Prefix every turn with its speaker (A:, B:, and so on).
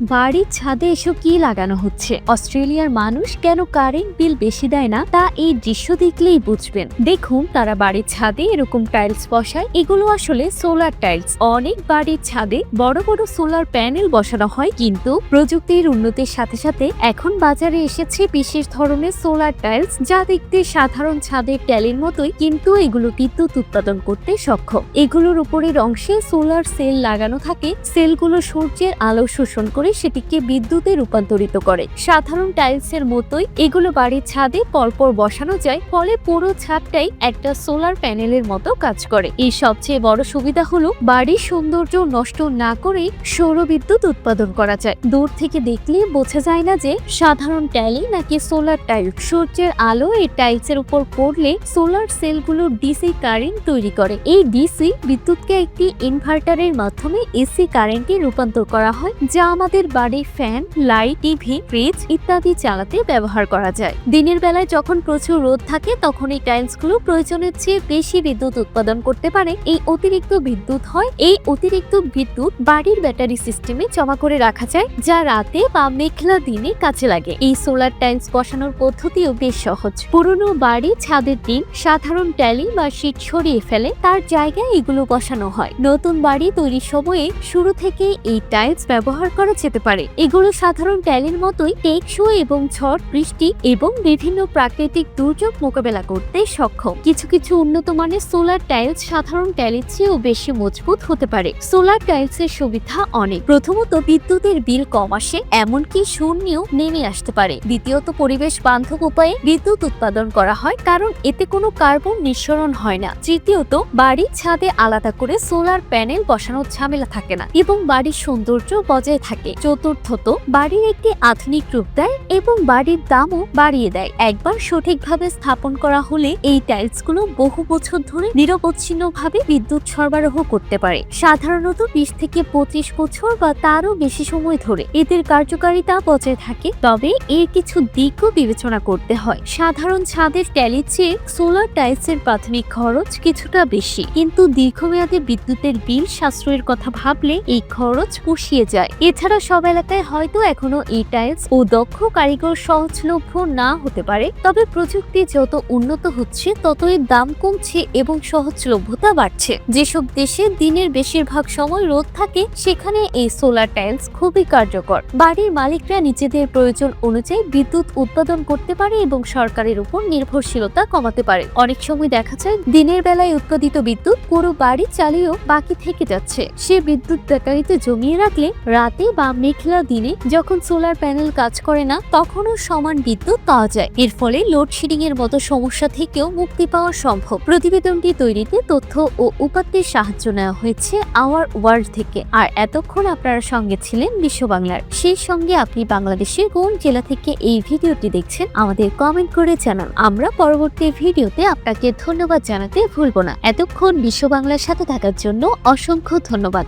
A: বাড়ির ছাদে এসব কি লাগানো হচ্ছে? অস্ট্রেলিয়ার মানুষ কেন কারেন্ট বিল বেশি দেয় না? তা এই দৃশ্য দেখলেই বুঝবেন। দেখুন, তারা বাড়ির ছাদে এরকম টাইলস বসায়। এগুলো আসলে সোলার টাইলস। অনেক বাড়ির ছাদে বড় বড় সোলার প্যানেল বসানো হয়, কিন্তু প্রযুক্তির উন্নতির সাথে সাথে এখন বাজারে এসেছে বিশেষ ধরনের সোলার টাইলস, যা দেখতে সাধারণ ছাদের ট্যালের মতোই, কিন্তু এগুলো বিদ্যুৎ উৎপাদন করতে সক্ষম। এগুলোর উপরের অংশে সোলার সেল লাগানো থাকে। সেলগুলো সূর্যের আলো শোষণ করে সেটিকে বিদ্যুতে রূপান্তরিত করে। সাধারণ টাইলসের মতোই এগুলো বাড়ির ছাদে পরপর বসানো যায়, ফলে পুরো ছাদটাই একটা সোলার প্যানেলের মতো কাজ করে। এই সবচেয়ে বড় সুবিধা হলো বাড়ির সৌন্দর্য নষ্ট না করে সৌর বিদ্যুৎ উৎপাদন করা যায়। দূর থেকে দেখলে বোঝা যায় না যে সাধারণ টাইলি নাকি সোলার টাইল। সূর্যের আলো এই টাইলসের উপর পড়লে সোলার সেলগুলো ডিসি কারেন্ট তৈরি করে। এই ডিসি বিদ্যুৎকে একটি ইনভার্টারের মাধ্যমে এসি কারেন্টে রূপান্তর করা হয়, যা আমাদের বাড়ির ফ্যান, লাইট, টিভি, ফ্রিজ ইত্যাদি চালাতে ব্যবহার করা যায়। দিনের বেলায় যখন প্রচুর রোদ থাকে, তখন এই টাইলসগুলো প্রয়োজনের চেয়ে বেশি বিদ্যুৎ উৎপাদন করতে পারে। এই অতিরিক্ত বিদ্যুৎ হয়, এই অতিরিক্ত বিদ্যুৎ বাড়ির ব্যাটারি সিস্টেমে জমা করে রাখা যায়, যা রাতে বা মেঘলা দিনে কাজে লাগে। এই সোলার টাইলস বসানোর পদ্ধতিও বেশ সহজ। পুরনো বাড়ি, ছাদের দিন সাধারণ ট্যালি বা শীট সরিয়ে ফেলে তার জায়গায় এগুলো বসানো হয়। নতুন বাড়ি তৈরির সময়ে শুরু থেকে এই টাইলস ব্যবহার করা যেতে পারে। এগুলো সাধারণ ট্যালির মতোই টেকসই এবং ঝড়, বৃষ্টি এবং বিভিন্ন প্রাকৃতিক দুর্যোগ মোকাবেলা করতে সক্ষম। কিছু কিছু উন্নত মানের সোলার টাইলস সাধারণ ট্যালির চেয়েও বেশি মজবুত হতে পারে। সোলার টাইলসের সুবিধা অনেক। প্রথমত বিদ্যুতের বিল কম আসে, এমনকি শূন্যও নেমে আসতে পারে। দ্বিতীয়ত পরিবেশ বান্ধব উপায়ে বিদ্যুৎ উৎপাদন করা হয়, কারণ এতে কোনো কার্বন নিঃসরণ হয় না। তৃতীয়ত, বাড়ির ছাদে আলাদা করে সোলার প্যানেল বসানোর ঝামেলা থাকে না এবং বাড়ির সৌন্দর্য বজায় থাকে। চতুর্থত বাড়ির একটি আধুনিক রূপ দেয় এবং বাড়ির দামও বাড়িয়ে দেয়। একবার সঠিকভাবে স্থাপন করা হলে এই টাইলসগুলো বহু বছর ধরে নিরবচ্ছিন্নভাবে বিদ্যুৎ সরবরাহ করতে পারে। সাধারণত বিশ থেকে পঁচিশ বছর বা তারও বেশি সময় ধরে এদের কার্যকারিতা বজায় থাকে। তবে এর কিছু দিকও বিবেচনা করতে হয়। সাধারণ ছাদের ট্যালির চেয়ে সোলার টাইলসের প্রাথমিক খরচ কিছুটা বেশি। কিন্তু দীর্ঘমেয়াদে বিদ্যুতের বিল সাশ্রয়ের কথা ভাবলে এই খরচ পুষিয়ে যায়। এছাড়া সব এলাকায় হয়তো এখনও এই টাইলস ও দক্ষ কারিগর সহজলভ্য না হতে পারে, তবে প্রযুক্তি যত উন্নত হচ্ছে তত এর দাম কমছে এবং সহজলভ্যতা বাড়ছে। যেসব দেশে দিনের বেশিরভাগ সময় রোদ থাকে, সেখানে এই সোলার টাইলস খুবই কার্যকর। বাড়ির মালিকরা নিজেদের প্রয়োজন অনুযায়ী বিদ্যুৎ উৎপাদন করতে পারে এবং সরকারের উপর নির্ভরশীলতা কমাতে পারে। অনেক সময় দেখা যায়, দিনের বেলায় উৎপাদিত বিদ্যুৎ পুরো বাড়ি চালিয়েও বাকি থেকে যাচ্ছে। সে বিদ্যুৎ ব্যাটারিতে জমিয়ে রাখলে রাতে বা মেঘলা দিনে যখন সোলার প্যানেল কাজ করে না, তখনও সমান বিদ্যুৎ পাওয়া যায়। এর ফলে লোডশেডিং এর মতো সমস্যা থেকেও মুক্তি পাওয়া সম্ভব। প্রতিবেদনটি তৈরিতে তথ্য ও উপাত্তের সাহায্য নেওয়া হয়েছে আওয়ার ওয়ার্ল্ড থেকে। আর এতক্ষণ আপনারা সঙ্গে ছিলেন বিশ্ব বাংলার। সেই সঙ্গে আপনি বাংলাদেশের কোন জেলা থেকে এই ভিডিওটি দেখছেন, আমাদের কমেন্ট করে জানান। আমরা পরবর্তী ভিডিওতে আপনাকে ধন্যবাদ জানাতে ভুলব না। এতক্ষণ বিশ্ব বাংলার সাথে থাকার জন্য অসংখ্য ধন্যবাদ।